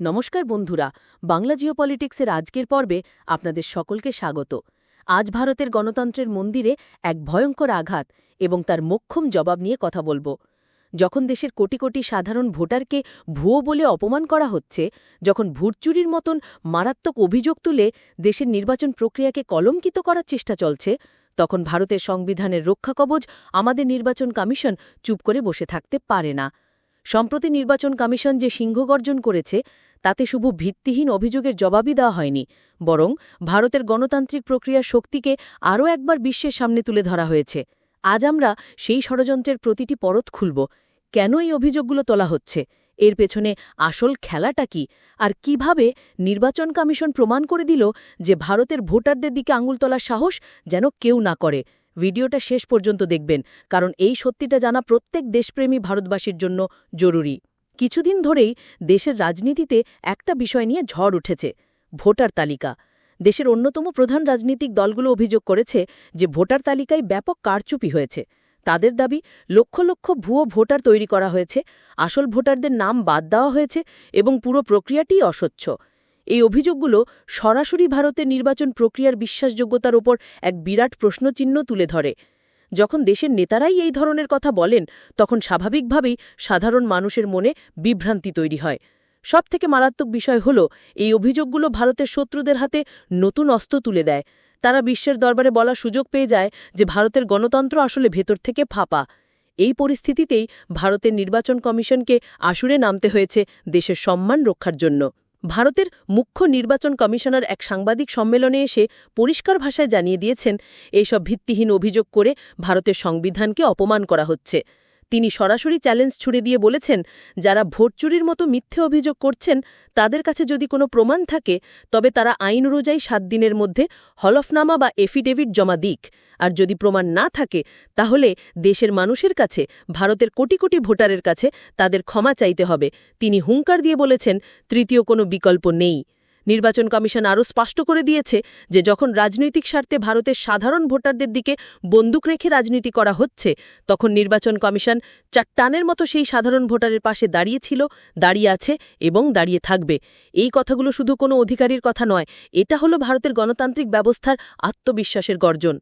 নমস্কার বন্ধুরা, বাংলা জিওপলিটিক্সের আজকের পর্বে আপনাদের সকলকে স্বাগত। আজ ভারতের গণতন্ত্রের মন্দিরে এক ভয়ঙ্কর আঘাত এবং তার মোক্ষম জবাব নিয়ে কথা বলব। যখন দেশের কোটি কোটি সাধারণ ভোটারকে ভুয়ো বলে অপমান করা হচ্ছে, যখন ভোট চুরির মতন মারাত্মক অভিযোগ তুলে দেশের নির্বাচন প্রক্রিয়াকে কলঙ্কিত করার চেষ্টা চলছে, তখন ভারতের সংবিধানের রক্ষা রক্ষাকবচ আমাদের নির্বাচন কমিশন চুপ করে বসে থাকতে পারে না। সম্প্রতি নির্বাচন কমিশন যে সিংহগর্জন করেছে তাতে শুধু ভিত্তিহীন অভিযোগের জবাবই দেওয়া হয়নি, বরং ভারতের গণতান্ত্রিক প্রক্রিয়ার শক্তিকে আরও একবার বিশ্বের সামনে তুলে ধরা হয়েছে। আজ আমরা সেই ষড়যন্ত্রের প্রতিটি পরত খুলব। কেন এই অভিযোগগুলো তোলা হচ্ছে? এর পেছনে আসল খেলাটা কি? আর কীভাবে নির্বাচন কমিশন প্রমাণ করে দিল যে ভারতের ভোটারদের দিকে আঙুল তোলার সাহস যেন কেউ না করে? ভিডিওটা শেষ পর্যন্ত দেখবেন, কারণ এই সত্যিটা জানা প্রত্যেক দেশপ্রেমী ভারতবাসীর জন্য জরুরি। কিছুদিন ধরেই দেশের রাজনীতিতে একটা বিষয় নিয়ে ঝড় উঠেছে, ভোটার তালিকা। দেশের অন্যতম প্রধান রাজনৈতিক দলগুলো অভিযোগ করেছে যে ভোটার তালিকায় ব্যাপক কারচুপি হয়েছে। তাদের দাবি, লক্ষ লক্ষ ভুয়ো ভোটার তৈরি করা হয়েছে, আসল ভোটারদের নাম বাদ দেওয়া হয়েছে এবং পুরো প্রক্রিয়াটিই অস্বচ্ছ। এই অভিযোগগুলো সরাসরি ভারতের নির্বাচন প্রক্রিয়ার বিশ্বাসযোগ্যতার ওপর এক বিরাট প্রশ্নচিহ্ন তুলে ধরে। যখন দেশের নেতারাই এই ধরনের কথা বলেন, তখন স্বাভাবিকভাবেই সাধারণ মানুষের মনে বিভ্রান্তি তৈরি হয়। সবথেকে মারাত্মক বিষয় হল, এই অভিযোগগুলো ভারতের শত্রুদের হাতে নতুন অস্ত্র তুলে দেয়। তারা বিশ্বের দরবারে বলার সুযোগ পেয়ে যায় যে ভারতের গণতন্ত্র আসলে ভেতর থেকে ফাঁপা। এই পরিস্থিতিতেই ভারতের নির্বাচন কমিশনকে আসুরে নামতে হয়েছে দেশের সম্মান রক্ষার জন্য। ভারতের মুখ্য নির্বাচন কমিশনার এক সাংবাদিক সম্মেলনে এসে পরিষ্কার ভাষায় জানিয়ে দিয়েছেন, এইসব ভিত্তিহীন অভিযোগ করে ভারতের সংবিধানকে অপমান করা হচ্ছে। তিনি সরাসরি চ্যালেঞ্জ ছুড়ে দিয়ে বলেছেন, যারা ভোট চুরির মতো মিথ্যে অভিযোগ করছেন, তাদের কাছে যদি কোনো প্রমাণ থাকে, তবে তারা আইন অনুযায়ী সাত দিনের মধ্যে হলফনামা বা এফিডেভিট জমা দিক। আর যদি প্রমাণ না থাকে, তাহলে দেশের মানুষের কাছে, ভারতের কোটি কোটি ভোটারের কাছে তাদের ক্ষমা চাইতে হবে। তিনি হুঙ্কার দিয়ে বলেছেন, তৃতীয় কোনো বিকল্প নেই। নির্বাচন কমিশন আরও স্পষ্ট করে দিয়েছে যে যখন রাজনৈতিক স্বার্থে ভারতের সাধারণ ভোটারদের দিকে বন্দুক রেখে রাজনীতি করা হচ্ছে, তখন নির্বাচন কমিশন চারটানের মতো সেই সাধারণ ভোটারের পাশে দাঁড়িয়েছিল, দাঁড়িয়ে আছে এবং দাঁড়িয়ে থাকবে। এই কথাগুলো শুধু কোনো অধিকারীর কথা নয়, এটা হলো ভারতের গণতান্ত্রিক ব্যবস্থার আত্মবিশ্বাসের গর্জন।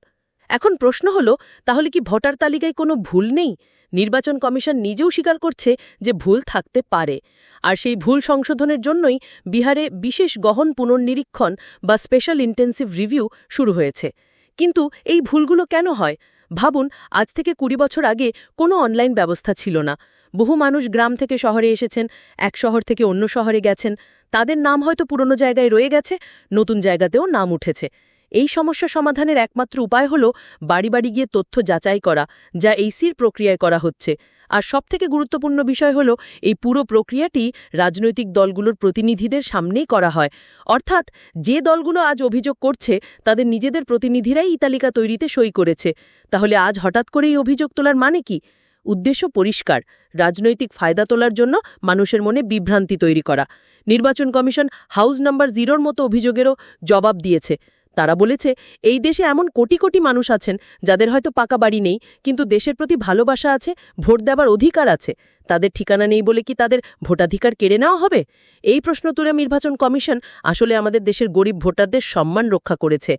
এখন প্রশ্ন হল, তাহলে কি ভোটার তালিকায় কোনো ভুল নেই? নির্বাচন কমিশন নিজেও স্বীকার করছে যে ভুল থাকতে পারে। আর সেই ভুল সংশোধনের জন্যই বিহারে বিশেষ গহন পুনর্নিরীক্ষণ বা স্পেশাল ইন্টেন্সিভ রিভিউ শুরু হয়েছে। কিন্তু এই ভুলগুলো কেন হয়? ভাবুন, আজ থেকে কুড়ি বছর আগে কোনো অনলাইন ব্যবস্থা ছিল না। বহু মানুষ গ্রাম থেকে শহরে এসেছেন, এক শহর থেকে অন্য শহরে গেছেন। তাদের নাম হয়তো পুরনো জায়গায় রয়ে গেছে, নতুন জায়গাতেও নাম উঠেছে। এই সমস্যা সমাধানের একমাত্র উপায় হল বাড়ি বাড়ি গিয়ে তথ্য যাচাই করা, যা এই সির প্রক্রিয়ায় করা হচ্ছে। আর সবথেকে গুরুত্বপূর্ণ বিষয় হল এই পুরো প্রক্রিয়াটি রাজনৈতিক দলগুলোর প্রতিনিধিদের সামনেই করা হয়। অর্থাৎ যে দলগুলো আজ অভিযোগ করছে, তাদের নিজেদের প্রতিনিধিরাই এই তালিকা তৈরিতে সই করেছে। তাহলে আজ হঠাৎ করে এই অভিযোগ তোলার মানে কি? উদ্দেশ্য পরিষ্কার, রাজনৈতিক ফায়দা তোলার জন্য মানুষের মনে বিভ্রান্তি তৈরি করা। নির্বাচন কমিশন হাউস নাম্বার জিরোর মতো অভিযোগেরও জবাব দিয়েছে। তারা বলেছে, এই দেশে এমন কোটি কোটি মানুষ আছেন যাদের হয়তো পাকা বাড়ি নেই, কিন্তু দেশের প্রতি ভালোবাসা আছে, ভোট দেবার অধিকার আছে। তাদের ঠিকানা নেই বলে কি তাদের ভোটাধিকার কেড়ে নেওয়া হবে? এই প্রশ্ন তুলে নির্বাচন কমিশন আসলে আমাদের দেশের গরিব ভোটারদের সম্মান রক্ষা করেছে।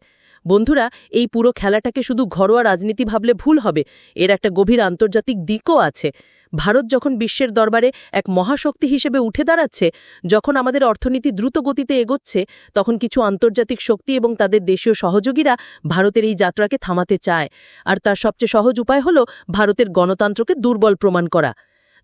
বন্ধুরা, এই পুরো খেলাটাকে শুধু ঘরোয়া রাজনীতি ভাবলে ভুল হবে। এর একটা গভীর আন্তর্জাতিক দিকও আছে। ভারত যখন বিশ্বের দরবারে এক মহাশক্তি হিসেবে উঠে দাঁড়াচ্ছে, যখন আমাদের অর্থনীতি দ্রুত গতিতে এগোচ্ছে, তখন কিছু আন্তর্জাতিক শক্তি এবং তাদের দেশীয় সহযোগীরা ভারতের এই যাত্রাকে থামাতে চায়। আর তার সবচেয়ে সহজ উপায় হল ভারতের গণতন্ত্রকে দুর্বল প্রমাণ করা।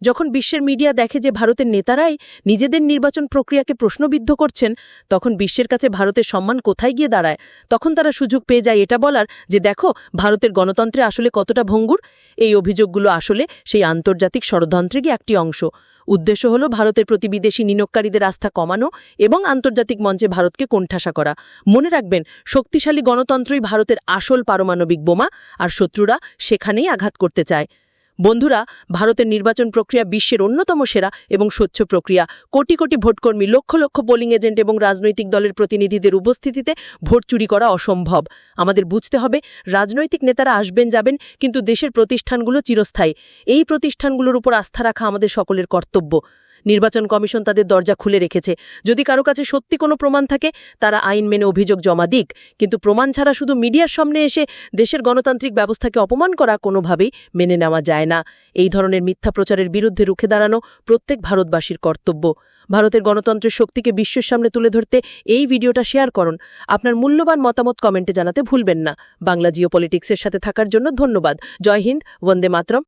যখন বিশ্বের মিডিয়া দেখে যে ভারতের নেতারাই নিজেদের নির্বাচন প্রক্রিয়াকে প্রশ্নবিদ্ধ করছেন, তখন বিশ্বের কাছে ভারতের সম্মান কোথায় গিয়ে দাঁড়ায়? তখন তারা সুযোগ পেয়ে যায় এটা বলার যে দেখো, ভারতের গণতন্ত্রে আসলে কতটা ভঙ্গুর? এই অভিযোগগুলো আসলে সেই আন্তর্জাতিক ষড়যন্ত্রেরই একটি অংশ। উদ্দেশ্য হল ভারতের প্রতি বিদেশি নিয়োগকারীদের আস্থা কমানো এবং আন্তর্জাতিক মঞ্চে ভারতকে কোণঠাসা করা। মনে রাখবেন, শক্তিশালী গণতন্ত্রই ভারতের আসল পারমাণবিক বোমা, আর শত্রুরা সেখানেই আঘাত করতে চায়। বন্ধুরা, ভারতের নির্বাচন প্রক্রিয়া বিশ্বের অন্যতম সেরা এবং স্বচ্ছ প্রক্রিয়া। কোটি কোটি ভোটকর্মী, লক্ষ লক্ষ পোলিং এজেন্ট এবং রাজনৈতিক দলের প্রতিনিধিদের উপস্থিতিতে ভোট চুরি করা অসম্ভব। আমাদের বুঝতে হবে, রাজনৈতিক নেতারা আসবেন, যাবেন, কিন্তু দেশের প্রতিষ্ঠানগুলো চিরস্থায়ী। এই প্রতিষ্ঠানগুলোর উপর আস্থা রাখা আমাদের সকলের কর্তব্য। নির্বাচন কমিশন তাদের দরজা খুলে রেখেছে। যদি কারও কাছে সত্যি কোনো প্রমাণ থাকে, তারা আইন মেনে অভিযোগ জমা দিক। কিন্তু প্রমাণ ছাড়া শুধু মিডিয়ার সামনে এসে দেশের গণতান্ত্রিক ব্যবস্থাকে অপমান করা কোনোভাবেই মেনে নেওয়া যায় না। এই ধরনের মিথ্যা প্রচারের বিরুদ্ধে রুখে দাঁড়ানো প্রত্যেক ভারতবাসীর কর্তব্য। ভারতের গণতন্ত্রের শক্তিকে বিশ্বের সামনে তুলে ধরতে এই ভিডিওটা শেয়ার করুন। আপনার মূল্যবান মতামত কমেন্টে জানাতে ভুলবেন না। বাংলা জিও পলিটিক্সের সাথে থাকার জন্য ধন্যবাদ। জয় হিন্দ, বন্দে মাতরম।